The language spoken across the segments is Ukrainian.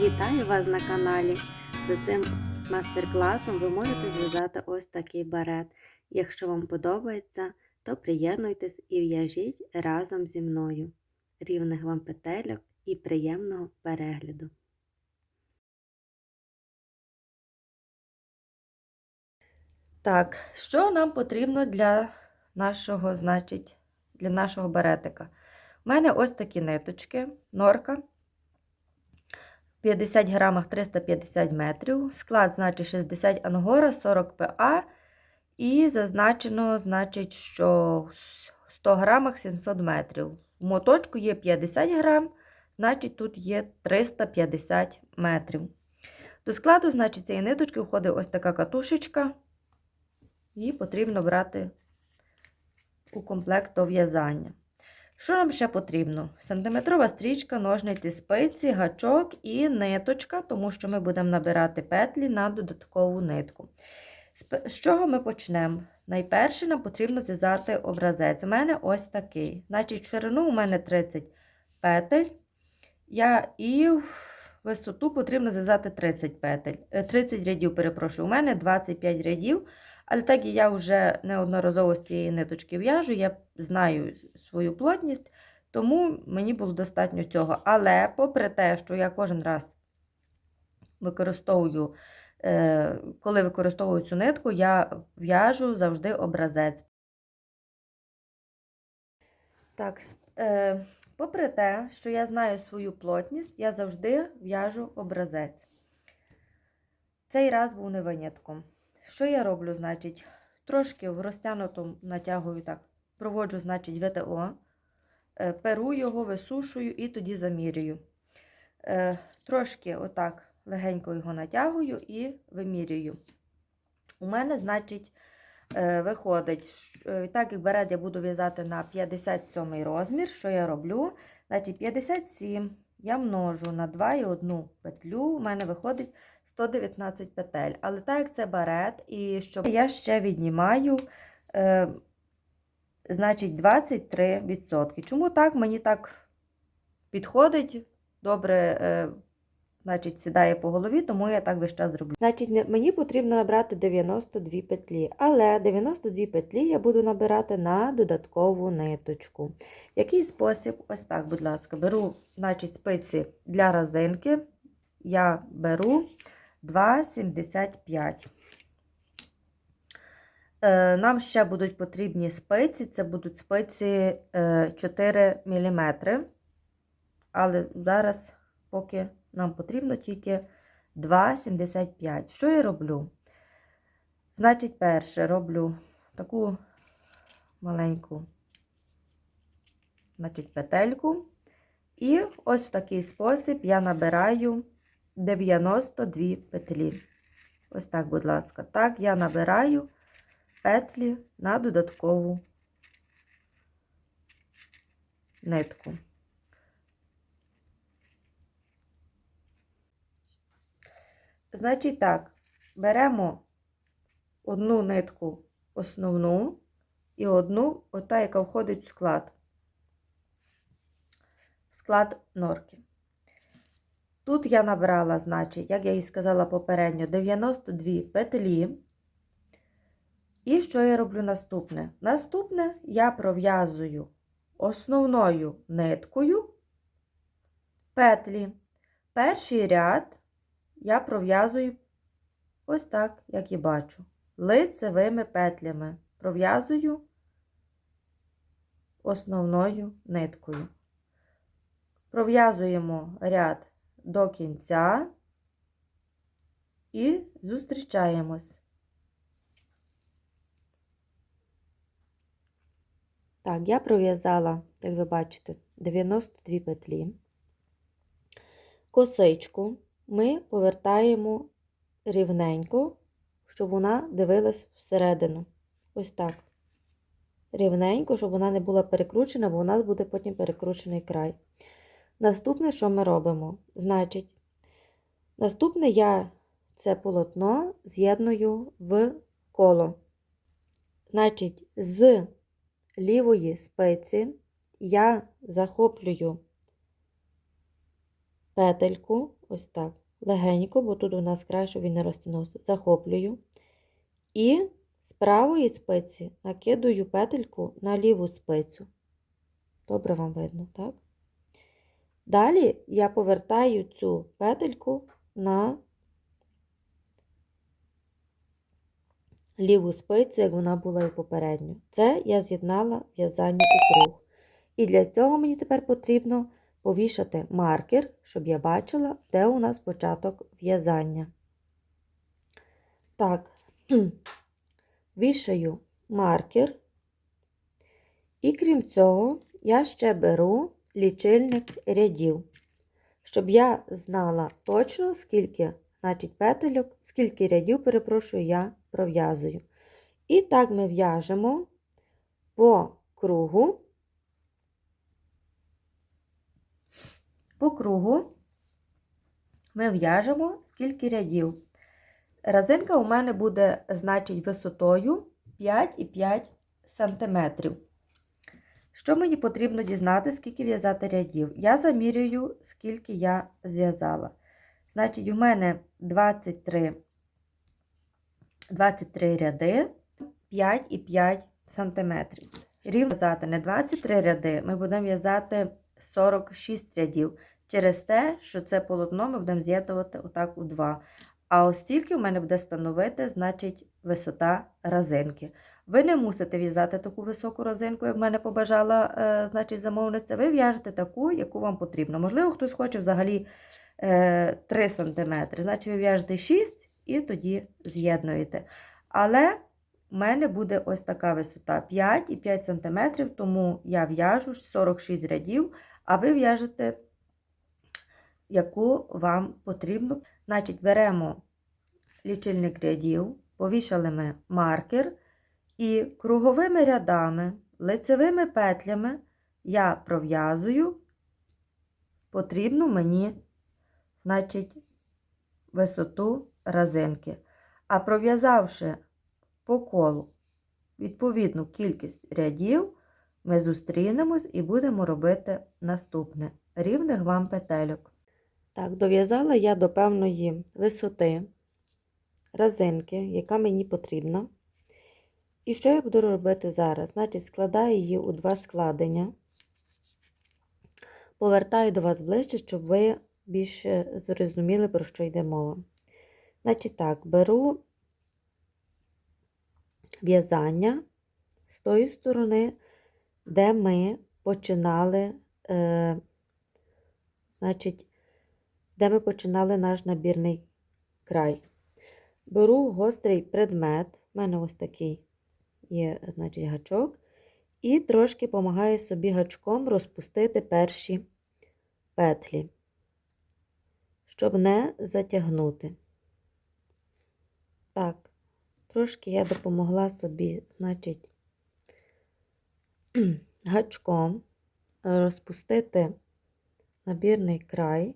Вітаю вас на каналі. За цим мастер-класом ви можете зв'язати ось такий барет. Якщо вам подобається, то приєднуйтесь і в'яжіть разом зі мною. Рівних вам петельок і приємного перегляду. Так, що нам потрібно для нашого, значить, для нашого баретика? У мене ось такі ниточки, норка. В 50 грамах 350 метрів. Склад, значить, 60 ангора, 40 ПА. І зазначено, значить, що в 100 грамах 700 метрів. В моточку є 50 грам, значить, тут є 350 метрів. До складу, значить, цієї ниточки входить ось така катушечка. Її потрібно брати у комплект до в'язання. Що нам ще потрібно? Сантиметрова стрічка, ножниці, спиці, гачок і ниточка, тому що ми будемо набирати петлі на додаткову нитку. З чого ми почнемо? Найперше нам потрібно зв'язати образець. У мене ось такий. Значить, ширину у мене 30 петель. Я і висоту потрібно зв'язати 30 петель. 30 рядів, перепрошую, у мене 25 рядів. Але так я вже неодноразово з цієї ниточки в'яжу, я знаю свою плотність, тому мені було достатньо цього. Але, попри те, що я кожен раз використовую, е, коли використовую цю нитку, я в'яжу завжди образець. Так, е, попри те, що я знаю свою плотність, я завжди в'яжу образець. Цей раз був не винятком. Що я роблю, значить, трошки в розтягнутому натягую так, проводжу, значить, ВТО, е, перу його, висушую і тоді замірюю. Е, трошки отак легенько його натягую і вимірюю. У мене, значить, е, виходить, так як берет я буду в'язати на 57 розмір, що я роблю? Значить, 57 я множу на 2,1 петлю, у мене виходить 119 петель. Але так як це барет, і щоб я ще віднімаю, е, значить, 23%. Чому так? Мені так підходить, добре, е, значить, сідає по голові, тому я так весь час зроблю. Значить, мені потрібно набрати 92 петлі, але 92 петлі я буду набирати на додаткову ниточку. В який спосіб? Ось так, будь ласка, беру, значить, спиці для резинки. Я беру 2,75. Е, нам ще будуть потрібні спиці, це будуть спиці 4 мм. Але зараз, поки нам потрібно тільки 2,75. Що я роблю? Значить, перше роблю таку маленьку значить, петельку. І ось в такий спосіб я набираю 92 петлі. Ось так, будь ласка. Так, я набираю петлі на додаткову нитку. Значить, так, беремо одну нитку основну і одну, ота, яка входить в склад, в склад норки. Тут я набрала, значить, як я і сказала попередньо, 92 петлі. І що я роблю наступне? Наступне я пров'язую основною ниткою петлі. Перший ряд я пров'язую ось так, як і бачу, лицевими петлями. Пров'язую основною ниткою. Пров'язуємо ряд до кінця і зустрічаємось. Так, я пров'язала, як ви бачите, 92 петлі. Косичку ми повертаємо рівненько, щоб вона дивилась всередину. Ось так. Рівненько, щоб вона не була перекручена, бо у нас буде потім перекручений край. Наступне, що ми робимо? Значить, наступне я це полотно з'єдную в коло. Значить, з лівої спиці я захоплюю петельку, ось так, легенько, бо тут у нас край, щоб він не розтягнувся, захоплюю. І з правої спиці накидую петельку на ліву спицю. Добре вам видно, так? Далі я повертаю цю петельку на ліву спицю, як вона була і попередньо. Це я з'єднала в'язання і круг. І для цього мені тепер потрібно повішати маркер, щоб я бачила, де у нас початок в'язання. Так, вішаю маркер. І крім цього, я ще беру лічильник рядів, щоб я знала точно, скільки, значить, петельок, скільки рядів, перепрошую, я пров'язую. І так ми в'яжемо по кругу, по кругу ми в'яжемо скільки рядів. Разинка у мене буде, значить, висотою 5,5 см. Що мені потрібно дізнати, скільки в'язати рядів? Я замірюю, скільки я зв'язала. Значить, у мене 23, 23 ряди, 5,5 см. Рівно в'язати не 23 ряди, ми будемо в'язати 46 рядів. Через те, що це полотно ми будемо з'єднувати отак у два. А ось стільки в мене буде становити, значить, висота разинки. Ви не мусите в'язати таку високу розинку, як в мене побажала е, значить, замовниця. Ви в'яжете таку, яку вам потрібно. Можливо, хтось хоче взагалі е, 3 см. Значить, ви в'яжете 6 і тоді з'єднуєте. Але в мене буде ось така висота 5 і 5 см, тому я в'яжу 46 рядів, а ви в'яжете, яку вам потрібно. Значить, беремо лічильник рядів, повішали ми маркер. І круговими рядами, лицевими петлями я пров'язую потрібну мені, значить, висоту разинки. А пров'язавши по колу відповідну кількість рядів, ми зустрінемось і будемо робити наступне рівних вам петельок. Так, дов'язала я до певної висоти разинки, яка мені потрібна. І що я буду робити зараз? Значить, складаю її у два складення, повертаю до вас ближче, щоб ви більше зрозуміли, про що йде мова. Значить, так, беру в'язання з тої сторони, де ми починали, е, значить, де ми починали наш набірний край. Беру гострий предмет, в мене ось такий є значить, гачок, і трошки допомагаю собі гачком розпустити перші петлі, щоб не затягнути. Так, трошки я допомогла собі, значить, гачком розпустити набірний край.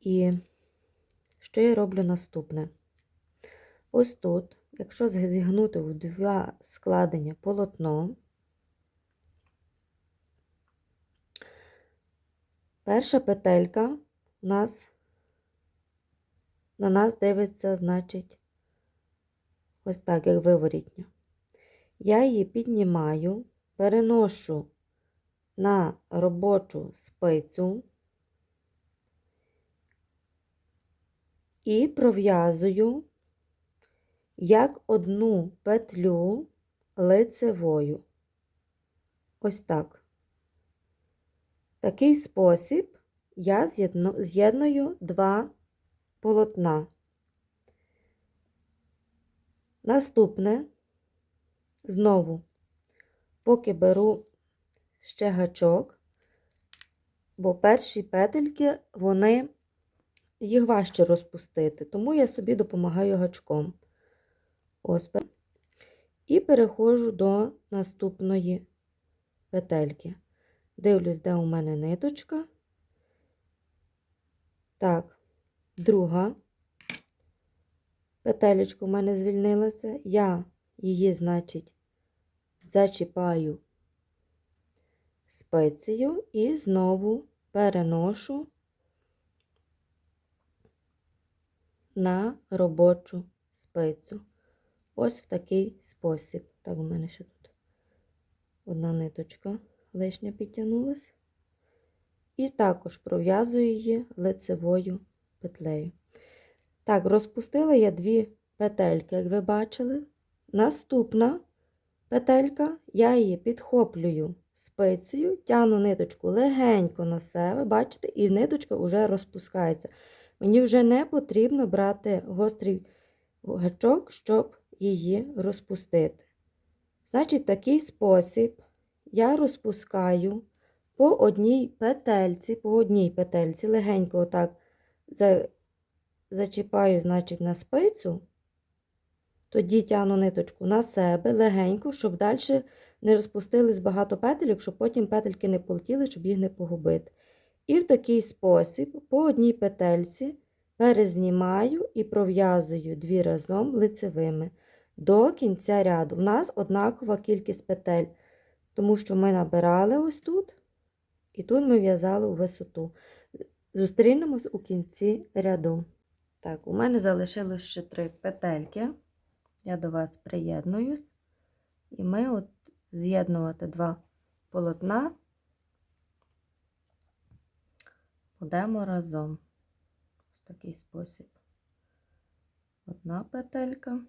І що я роблю наступне? Ось тут, якщо зігнути в два складення полотно, перша петелька у нас на нас дивиться, значить, ось так, як виворітня. Я її піднімаю, переношу на робочу спицю і пров'язую як одну петлю лицевою. Ось так. Такий спосіб я з'єдную два полотна. Наступне, знову, поки беру ще гачок, бо перші петельки, вони їх важче розпустити, тому я собі допомагаю гачком. Ось. І переходжу до наступної петельки. Дивлюсь, де у мене ниточка. Так, друга петелечка у мене звільнилася. Я її, значить, зачіпаю спицею і знову переношу на робочу спицю. Ось в такий спосіб. Так, у мене ще тут одна ниточка лишня підтягнулась. І також пров'язую її лицевою петлею. Так, розпустила я дві петельки, як ви бачили. Наступна петелька, я її підхоплюю спицею, тягну ниточку легенько на себе, бачите, і ниточка вже розпускається. Мені вже не потрібно брати гострий гачок, щоб її розпустити. Значить, такий спосіб я розпускаю по одній петельці, по одній петельці, легенько отак за- зачіпаю, значить, на спицю, тоді тягну ниточку на себе легенько, щоб далі не розпустились багато петельок, щоб потім петельки не полетіли, щоб їх не погубити. І в такий спосіб по одній петельці перезнімаю і пров'язую дві разом лицевими до кінця ряду. У нас однакова кількість петель, тому що ми набирали ось тут, і тут ми в'язали у висоту. Зустрінемось у кінці ряду. Так, у мене залишилось ще три петельки. Я до вас приєднуюсь. І ми от з'єднувати два полотна будемо разом. В такий спосіб. Одна петелька.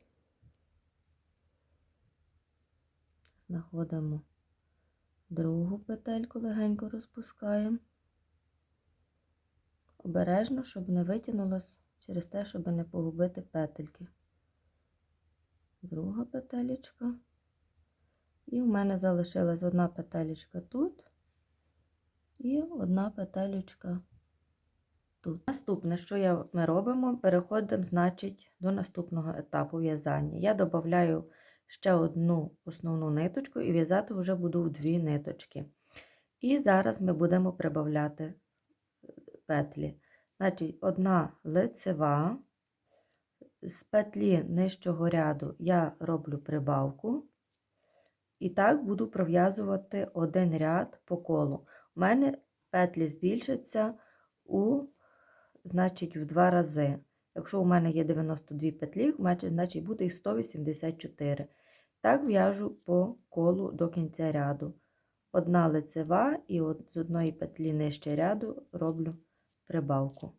Знаходимо другу петельку, легенько розпускаємо. Обережно, щоб не витягнулось через те, щоб не погубити петельки. Друга петелечка. І в мене залишилась одна петелечка тут і одна петелечка тут. Наступне, що ми робимо, переходимо, значить, до наступного етапу в'язання. Я додаю ще одну основну ниточку і в'язати вже буду в дві ниточки. І зараз ми будемо прибавляти петлі. Значить, одна лицева, з петлі нижчого ряду я роблю прибавку. І так буду пров'язувати один ряд по колу. У мене петлі збільшаться у, значить, в два рази. Якщо у мене є 92 петлі, значить, буде їх 184. Так в'яжу по колу до кінця ряду. Одна лицева і от з одної петлі нижче ряду роблю прибавку.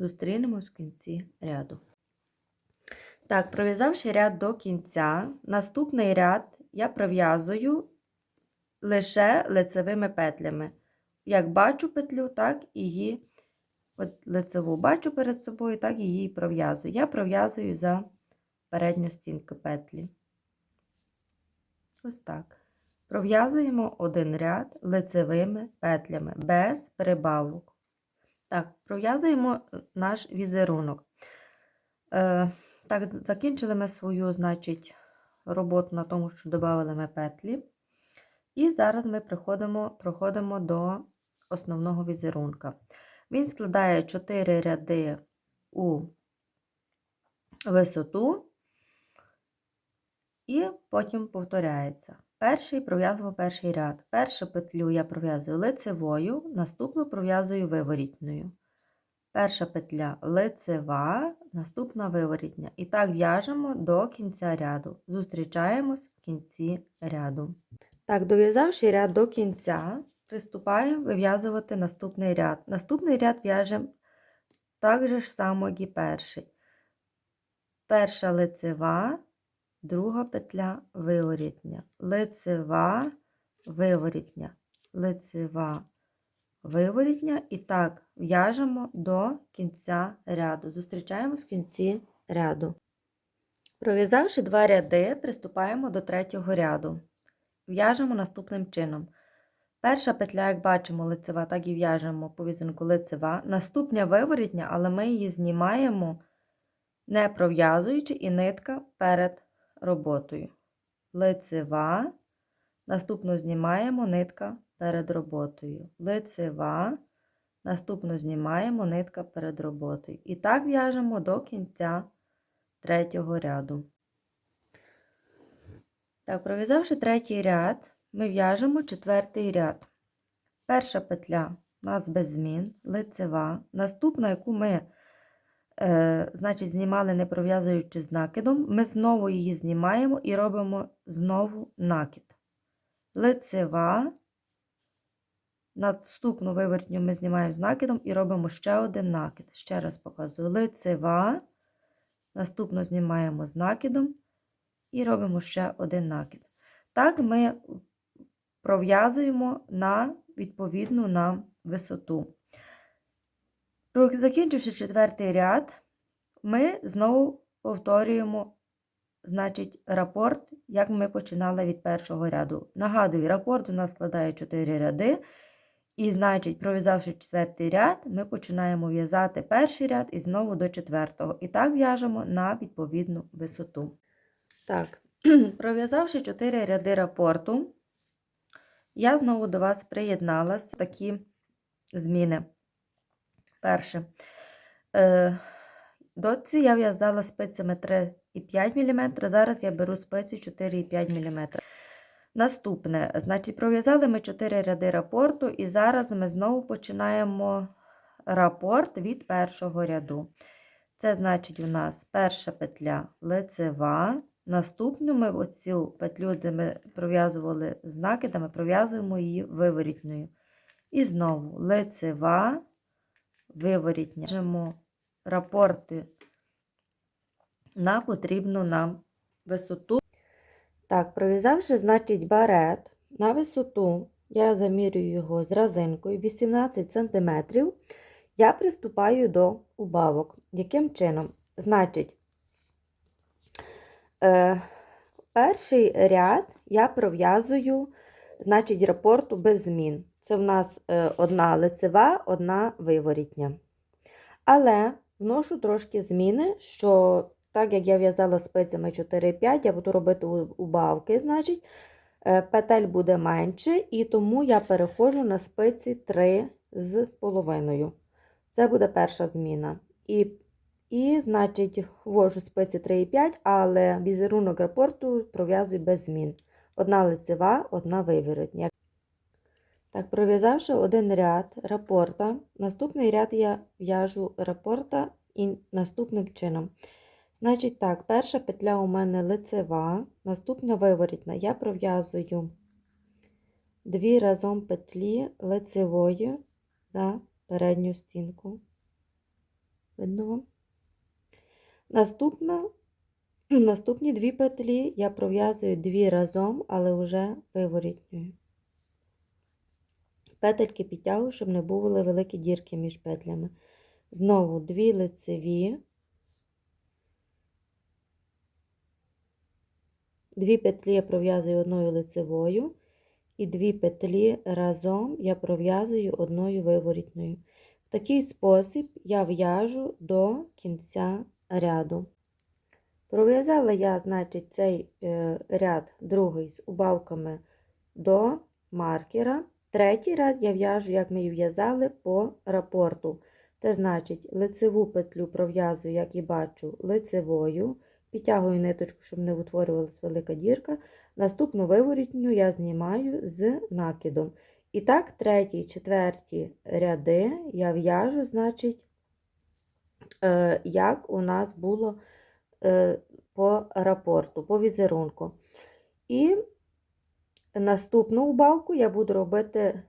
Зустрінемось в кінці ряду. Так, пров'язавши ряд до кінця, наступний ряд я пров'язую лише лицевими петлями. Як бачу петлю, так її от лицеву бачу перед собою, так і її пров'язую. Я пров'язую за передню стінку петлі. Ось так. Пров'язуємо один ряд лицевими петлями без прибавок. Так, пров'язуємо наш візерунок. Е, так, закінчили ми свою, значить, роботу на тому, що додали ми петлі. І зараз ми приходимо, проходимо до основного візерунка. Він складає 4 ряди у висоту і потім повторяється. Перший пров'язуємо перший ряд. Першу петлю я пров'язую лицевою, наступну пров'язую виворітною. Перша петля лицева, наступна виворітня. І так в'яжемо до кінця ряду. Зустрічаємось в кінці ряду. Так, дов'язавши ряд до кінця, приступаємо вив'язувати наступний ряд. Наступний ряд в'яжемо так же ж само, як і перший. Перша лицева, друга петля виворітня. Лицева, виворітня, лицева, виворітня. І так в'яжемо до кінця ряду. Зустрічаємось в кінці ряду. Пров'язавши два ряди, приступаємо до третього ряду. В'яжемо наступним чином. Перша петля, як бачимо, лицева, так і в'яжемо по візерунку лицева. Наступня виворітня, але ми її знімаємо, не пров'язуючи, і нитка перед роботою. Лицева. Наступну знімаємо нитка перед роботою. Лицева, Наступно знімаємо нитка перед роботою. І так в'яжемо до кінця третього ряду. Так, пров'язавши третій ряд, ми в'яжемо четвертий ряд. Перша петля у нас без змін, лицева. Наступна, яку ми е, значить, знімали не пров'язуючи з накидом, ми знову її знімаємо і робимо знову накид. Лицева. Наступну вивертню ми знімаємо з накидом і робимо ще один накид. Ще раз показую. Лицева. Наступну знімаємо з накидом і робимо ще один накид. Так ми пров'язуємо на відповідну нам висоту. Закінчивши четвертий ряд, ми знову повторюємо значить, рапорт, як ми починали від першого ряду. Нагадую, рапорт у нас складає 4 ряди. І, значить, пров'язавши четвертий ряд, ми починаємо в'язати перший ряд і знову до четвертого. І так в'яжемо на відповідну висоту. Так, пров'язавши 4 ряди рапорту, я знову до вас приєдналася такі зміни. Перше. Е, Дотці я в'язала спицями 3,5 мм, зараз я беру спиці 4,5 мм. Наступне, значить, пров'язали ми 4 ряди рапорту, і зараз ми знову починаємо рапорт від першого ряду. Це значить, у нас перша петля лицева. Наступну ми оцю петлю, де ми пров'язували з накидами, пров'язуємо її виворітньою. І знову лицева, виворітня. В'яжемо рапорти на потрібну нам висоту. Так, пров'язавши, значить, барет на висоту, я замірюю його з резинкою 18 см, я приступаю до убавок. Яким чином? Значить, е, перший ряд я пров'язую, значить, рапорту без змін. Це в нас е, одна лицева, одна виворітня. Але вношу трошки зміни, що так як я в'язала спицями 4-5, я буду робити убавки, значить, е, петель буде менше, і тому я переходжу на спиці 3 з половиною. Це буде перша зміна. І, і значить, ввожу спиці 3,5, але візерунок рапорту пров'язую без змін. Одна лицева, одна виворотня. Так, пров'язавши один ряд рапорта, наступний ряд я в'яжу рапорта і наступним чином. Значить так, перша петля у мене лицева, наступна виворітна. Я пров'язую дві разом петлі лицевої за передню стінку. Видно вам? Наступна, наступні дві петлі я пров'язую дві разом, але вже виворітньою. Петельки підтягую, щоб не були великі дірки між петлями. Знову дві лицеві. Дві петлі я пров'язую одною лицевою, і дві петлі разом я пров'язую одною виворітною. В такий спосіб я в'яжу до кінця ряду. Пров'язала я, значить, цей е, ряд другий з убавками до маркера. Третій ряд я в'яжу, як ми і в'язали, по рапорту. Це значить, лицеву петлю пров'язую, як і бачу, лицевою. Підтягую ниточку, щоб не утворювалася велика дірка. Наступну виворітню я знімаю з накидом. І так, третій, четверті ряди я в'яжу, значить, е, як у нас було е, по рапорту, по візерунку. І наступну убавку я буду робити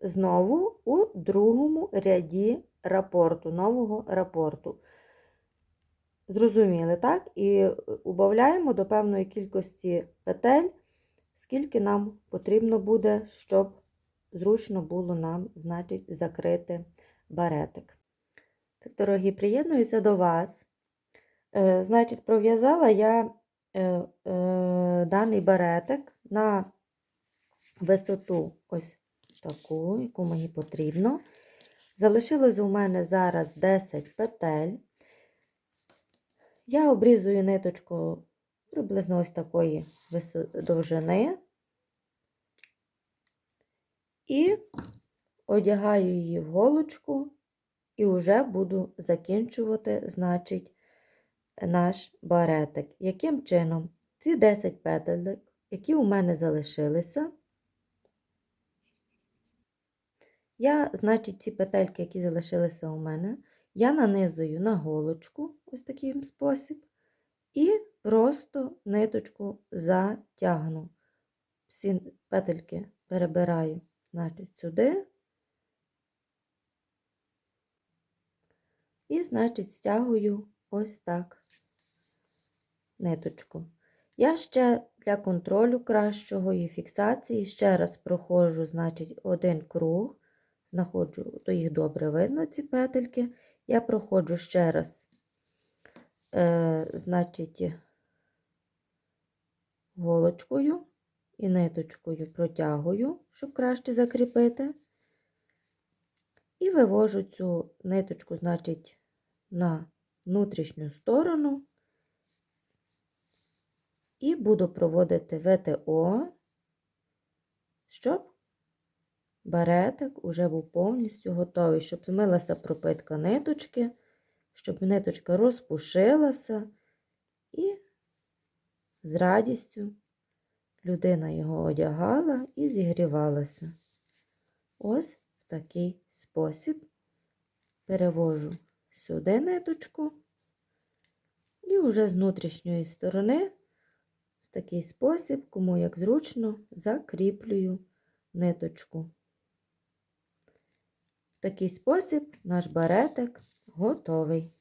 знову у другому ряді рапорту, нового рапорту. Зрозуміли, так? І убавляємо до певної кількості петель, скільки нам потрібно буде, щоб зручно було нам, значить, закрити баретик. Так, дорогі, приєднуюся до вас. Е, значить, пров'язала я е, е, даний баретик на висоту ось таку, яку мені потрібно. Залишилось у мене зараз 10 петель. Я обрізую ниточку приблизно ось такої довжини. І одягаю її в голочку і вже буду закінчувати, значить, наш баретик. Яким чином? Ці 10 петель, які у мене залишилися, я, значить, ці петельки, які залишилися у мене, я нанизую на голочку, ось такий спосіб, і просто ниточку затягну. Всі петельки перебираю, значить, сюди. І, значить, стягую ось так ниточку. Я ще для контролю кращого і фіксації ще раз проходжу, значить, один круг, знаходжу, то їх добре видно, ці петельки. Я проходжу ще раз, е, значить, голочкою і ниточкою протягую, щоб краще закріпити. І вивожу цю ниточку, значить, на внутрішню сторону. І буду проводити ВТО, щоб баретик уже був повністю готовий, щоб змилася пропитка ниточки, щоб ниточка розпушилася і з радістю людина його одягала і зігрівалася. Ось в такий спосіб перевожу сюди ниточку і вже з внутрішньої сторони в такий спосіб, кому як зручно, закріплюю ниточку. Такий спосіб наш баретик готовий.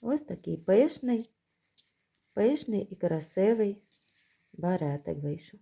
Ось такий пишний, пишний і красивий баретик вийшов.